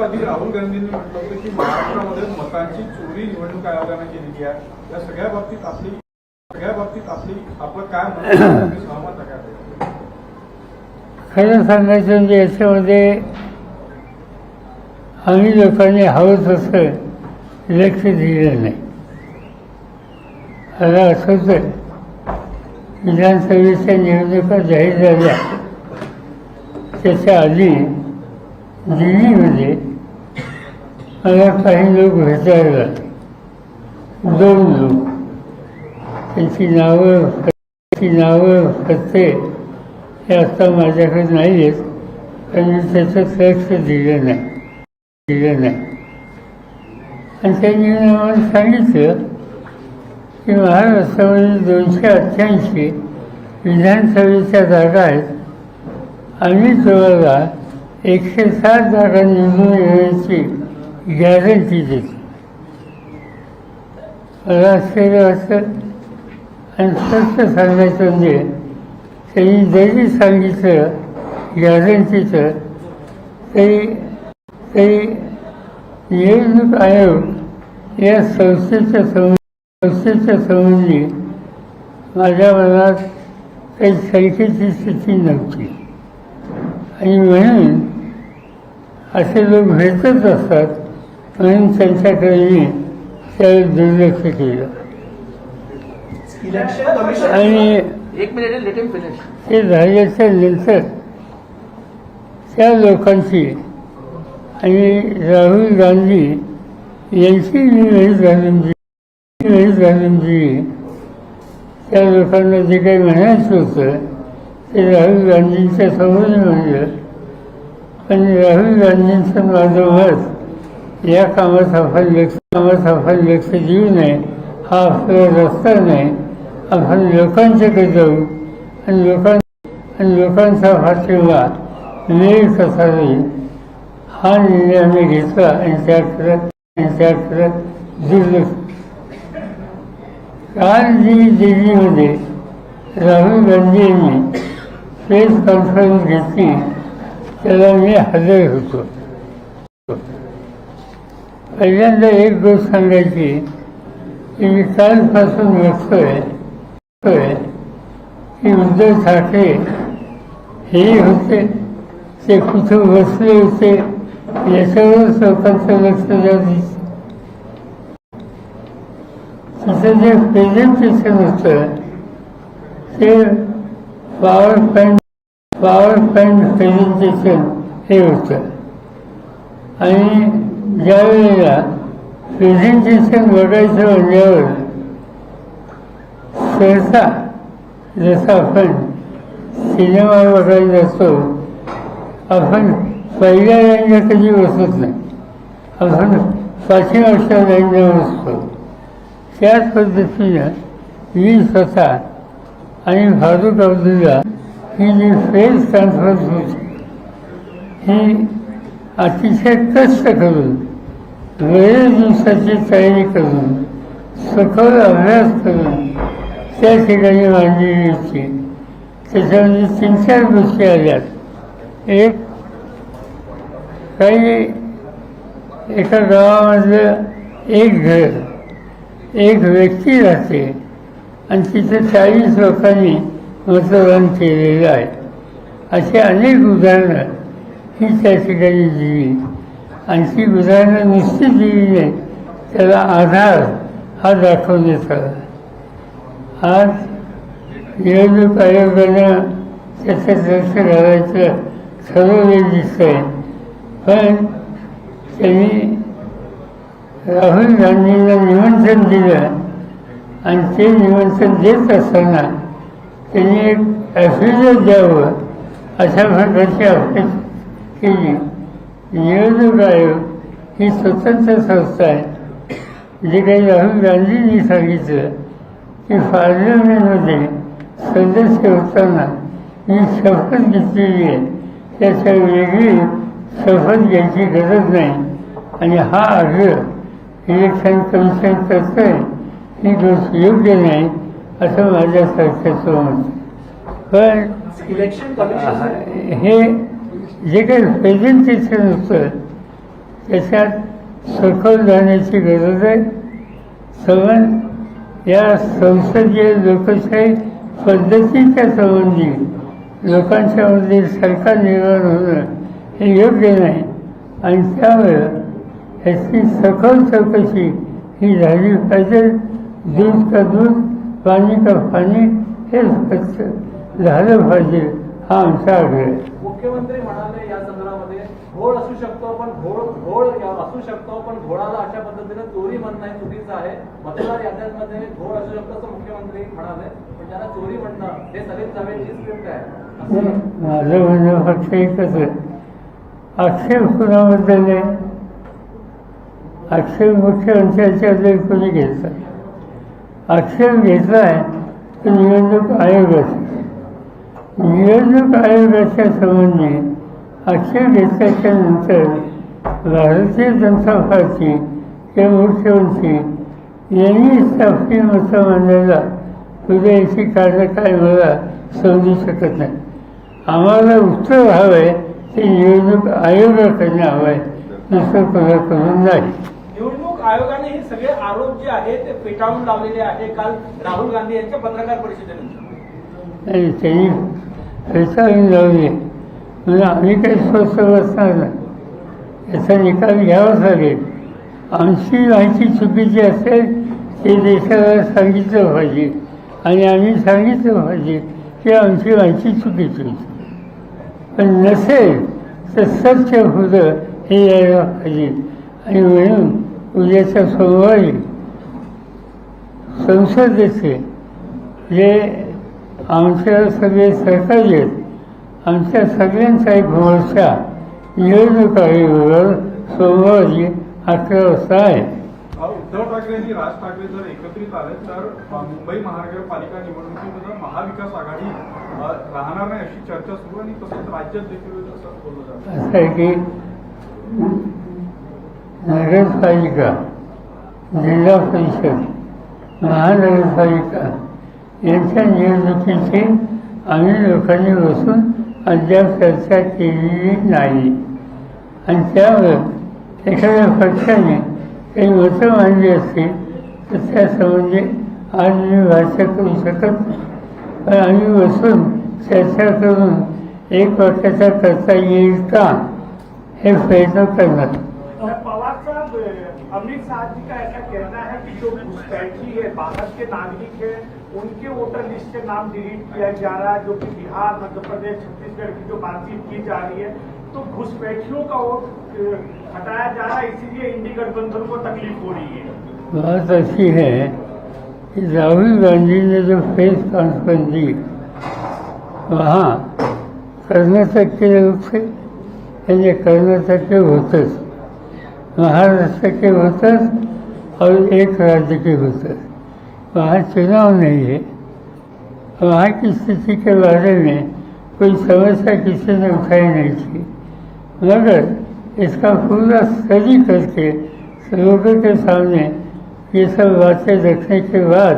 दिवसाआधी राहुल गांधींनी म्हटलं होतं की महाराष्ट्रामध्ये मतांची चोरी निवडणूक आयोगाने केलेली आहे. या सगळ्या बाबतीत आपली सगळ्या बाबतीत आपली आपलं काय सहमत आहे खरं सांगायचं म्हणजे याच्यामध्ये आम्ही लोकांनी हवं तसं लक्ष दिलं नाही. मला आठवतं आहे विधानसभेच्या निवडणुका जाहीर झाल्या. त्याच्या आधी दिल्लीमध्ये मला काही लोक भेटायला दोन लोक. त्यांची नावं त्यांची नावं पत्ते हे आता माझ्याकडे नाही आहेत पण मी त्याचं लक्ष दिलं नाही दिलं नाही. आणि त्यांनी मला सांगितलं की महाराष्ट्रामध्ये दोनशे अठ्ठ्याऐंशी विधानसभेच्या जागा आहेत. आम्ही तुम्हाला एकशे सात जागा निवडून येण्याची गॅरंटी देते. राष्ट्रीय असतं आणि स्पष्ट सांगायचं म्हणजे त्यांनी जरी सांगितलं गॅरंटीचं तरी तरी निवडणूक आयोग या संस्थेच्या संस्थेच्या संबंधी माझ्या मनात काही शंकेची स्थिती नव्हती. आणि म्हणून असे लोक भेटत असतात. म्हणून त्यांच्याकडे मी त्यावेळी दुर्लक्ष केलं. आणि एक मिनिट लेट हिम फिनिश ते झाल्याच्यानंतर त्या लोकांची आणि राहुल गांधी यांची वेळीच घालून दिली त्या लोकांना जे काही म्हणायचं होतं ते राहुल गांधींच्या समोर म्हणलं पण राहुल गांधींचं माझं मत या कामात सफल व्यक्ती कामात आपण लक्ष देऊ नये हा आपला रस्ता नाही आपण लोकांच्याकडे जाऊ आणि लोकां आणि लोकांचा पाठिंबा मिळेल कसा जाईल हा निर्णय आम्ही घेतला आणि त्याकडे आणि त्याकडे दुर्लक्ष काल जी दिल्लीमध्ये राहुल गांधी यांनी प्रेस कॉन्फरन्स घेतली. त्याला मी हजर होतो. पहिल्यांदा एक गोष्ट सांगायची की मी कालपासून बघतोय बघतोय की उद्धव ठाकरे हे होते. ते कुठं बसले होते? याच्यावरच लोकांचं लक्ष द्यावं तिथं जे प्रेझेंटेशन होतं ते power point power point presentation हे होतं. आणि ज्या वेळेला प्रेझेंटेशन बघायचं म्हणल्यावर सहसा जसं आपण सिनेमा बघायला जातो आपण पहिल्या लाईनला कधी बसत नाही. आपण पाठीमागच्या लाईनला बसतो. त्याच पद्धतीनं मी स्वतः आणि फारुख अब्दुल्ला ही जी फेस ट्रान्सफर होती ही अतिशय कष्ट करून बरेच दिवसाची तयारी करून सखोल अभ्यास करून त्या ठिकाणी मांडलेली होती त्याच्यामध्ये तीन चार गोष्टी आल्यात. एक काही एका गावामधलं एक घर एक व्यक्ती राहते आणि तिथे चाळीस लोकांनी मतदान केलेलं आहे. अशी अनेक उदाहरणं ही त्या ठिकाणी दिली आणि ती उदाहरणं निश्चित दिली नाही त्याला आधार हा दाखवण्यात आला. आज निवडणूक आयोगानं त्याच्यात लक्ष घालायचं ठरवलेलं दिसतंय. पण त्यांनी राहुल गांधींना निमंत्रण दिलं आणि ते निमंत्रण देत असताना त्यांनी एक ॲफिडेट द्यावं अशा प्रकारची अपेक्षा केली आयोग ही स्वतंत्र संस्था आहे. जे काही राहुल गांधींनी सांगितलं की पार्लमेंटमध्ये सदस्य होताना मी शपथ घेतलेली आहे. त्याच्या वेगळी शपथ घ्यायची गरज नाही. आणि हा आग्रह इलेक्शन कमिशन करतं आहे ही गोष्ट योग्य नाही असं माझ्यासारख्याचं मत. पण इलेक्शन कमिशन हे जे काही प्रेझेंटेशन होतं त्याच्यात सखोल जाण्याची गरज आहे. सवन या संसदीय लोकशाही पद्धतीच्या संबंधी लोकांच्यामध्ये सरकार निर्माण होणं हे योग्य नाही. आणि त्यामुळं ह्याची सखोल चौकशी ही झाली पाहिजे. दूध का दूध पाणी का पाणी हे स्वच्छ झालं पाहिजे हा आमचा आग्रह आहे. मुख्यमंत्री म्हणाले घोळ असू शकतो पण घोळ घोळ असू शकतो पण घोळाला अशा पद्धतीने चोरी म्हणणं हे चुकीचं आहे. मतदार याद्यांमध्ये घोळ असू शकतो असं मुख्यमंत्री म्हणाले पण त्याला चोरी म्हणणं हे सलीम जावेदची स्क्रिप्ट आहे. माझं म्हणणं फक्त एकच आहे. आक्षेप कुणाबद्दल आहे? आक्षेप मुख्यमंत्र्यांच्याबद्दल कोणी घेतला आक्षेप घेतला आहे तो निवडणूक आयोगाचा निवडणूक आयोगाच्या संबंधी आक्षेप घेतल्याच्या नंतर भारतीय जनता पार्टी किंवा मुख्यमंत्री यांनी आपली मतं मांडायला तुझ्या याची कारणं काय मला समजू शकत नाही. आम्हाला उत्तर हवं आहे ते निवडणूक आयोगाकडनं हवं आहे दुसरं कोणाकडून नाही. निवडणूक आयोगाने हे सगळे आरोप जे आहे ते फेटाळून लावलेले आहे काल राहुल गांधी यांच्या पत्रकार परिषदेनंतर. आणि त्यांनी फेटाळून लावली. म्हणजे आम्ही काही स्वस्त बसणार नाही याचा निकाल घ्यावाच लागेल. आमची माहिती चुकीची असेल ते देशाला सांगितलं पाहिजे. आणि आम्ही सांगितलं पाहिजे की आमची माहिती चुकीची होती पण नसेल तर सत्य होतं हे यायला पाहिजे. आणि म्हणून उद्याच्या सोमवारी संसदेचे जे आमच्या सगळे सहकारी आहेत आमच्या सगळ्यांचा एक मोर्चा निवडणूक आयोगावर सोमवारी अकरा वाजता आहे. उद्धव ठाकरे आणि राज ठाकरे जर एकत्रित आले तर मुंबई महानगरपालिका निवडणुकीमध्ये महाविकास आघाडी राहणार नाही अशी चर्चा सुरू आणि तसंच राज्यात देखील असं बोललं जातं. असं आहे की नगरपालिका जिल्हा परिषद महानगरपालिका यांच्या निवडणुकीची आम्ही लोकांनी बसून अद्याप चर्चा केलेली नाही. आणि त्यावर एखाद्या पक्षाने काही मतं मांडली असतील तर त्यासंबंधी आज मी भाषा करू शकत नाही. पण आम्ही बसून चर्चा करून एक वर्षाचा करता येईल का हे प्रयत्न करणार. अमित शाह जी का ऐसा कहना है कि जो घुसपैठी है बाहर के नागरिक है उनके वोटर लिस्ट के नाम डिलीट किया जा रहा है जो कि बिहार मध्य प्रदेश छत्तीसगढ़ की जो बातचीत की जा रही है। तो घुसपैठियों का वोट हटाया जा रहा है इसीलिए इंडी गठबंधन को तकलीफ हो रही है। बात ऐसी है कि राहुल गांधी ने जो प्रेस कॉन्फ्रेंस दी वहाँ कर्नाटक के लोग थे यानी कर्नाटक के वोटर्स। महाराष्ट्र के वोटर्स और एक राज्य के वोटर्स वहाँ चुनाव नहीं है। वहाँ की स्थिति के बारे में कोई समस्या किसी ने उठाई नहीं थी। मगर इसका पूरा स्टडी करके लोगों के सामने ये सब बातें रखने के बाद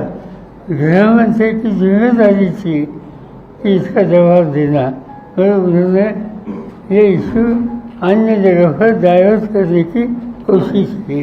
गृहमंत्री की जिम्मेदारी थी कि इसका जवाब देना मगर उन्होंने ये इशू अन्य जगह पर डायवर्ट करने की कोशिश की